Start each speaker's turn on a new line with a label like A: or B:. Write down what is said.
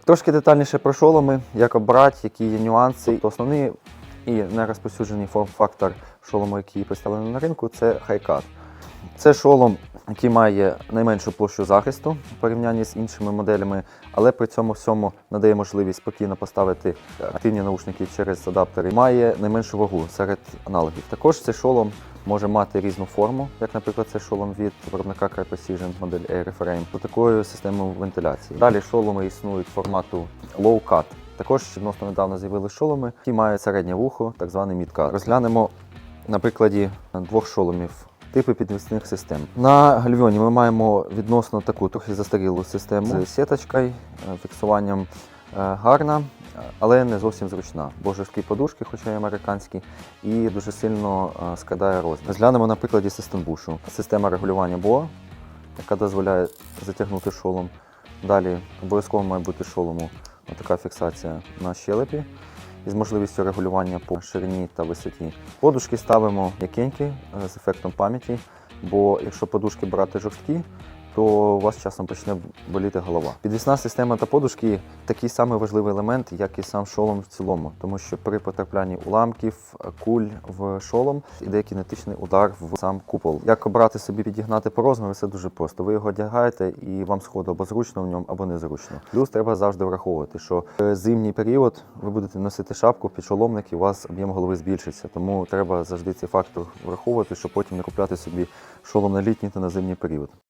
A: Трошки детальніше про шоломи, як обрати, які є нюанси. Основний і найрозповсюджений форм-фактор шолому, який представлений на ринку, це хайкат. Це шолом, який має найменшу площу захисту в порівнянні з іншими моделями, але при цьому всьому надає можливість спокійно поставити активні наушники через адаптери. Має найменшу вагу серед аналогів. Також цей шолом може мати різну форму, як, наприклад, цей шолом від виробника Car Precision модель Airframe, з такою системою вентиляції. Далі шоломи існують формату low cut. Також відносно недавно з'явилися шоломи, які мають середнє вухо, так званий мідкат. Розглянемо на прикладі двох шоломів. Типи підвісних систем. На гальйоні ми маємо відносно таку трохи застарілу систему з сіточкою, е, фіксуванням гарна, але не зовсім зручна. Бо жорсткі подушки, хоча й американські, і дуже сильно е, складає розмір. Розглянемо на прикладі систембушу. Система регулювання БОА, яка дозволяє затягнути шолом. Далі обов'язково має бути шолому така фіксація на щелепі із можливістю регулювання по ширині та висоті. Подушки ставимо м'якенькі е, з ефектом пам'яті, бо якщо подушки брати жорсткі, то у вас часом почне боліти голова. Підвісна система та подушки такий самий важливий елемент, як і сам шолом в цілому, тому що при потраплянні уламків, куль в шолом іде кінетичний удар в сам купол. Як обрати собі підігнати по розміру, це дуже просто. Ви його одягаєте і вам сходу або зручно в ньому, або незручно. Плюс треба завжди враховувати, що в зимній період ви будете носити шапку під шоломник, і у вас об'єм голови збільшиться. Тому треба завжди цей фактор враховувати, щоб потім не купляти собі шолом на літній та на зимній період.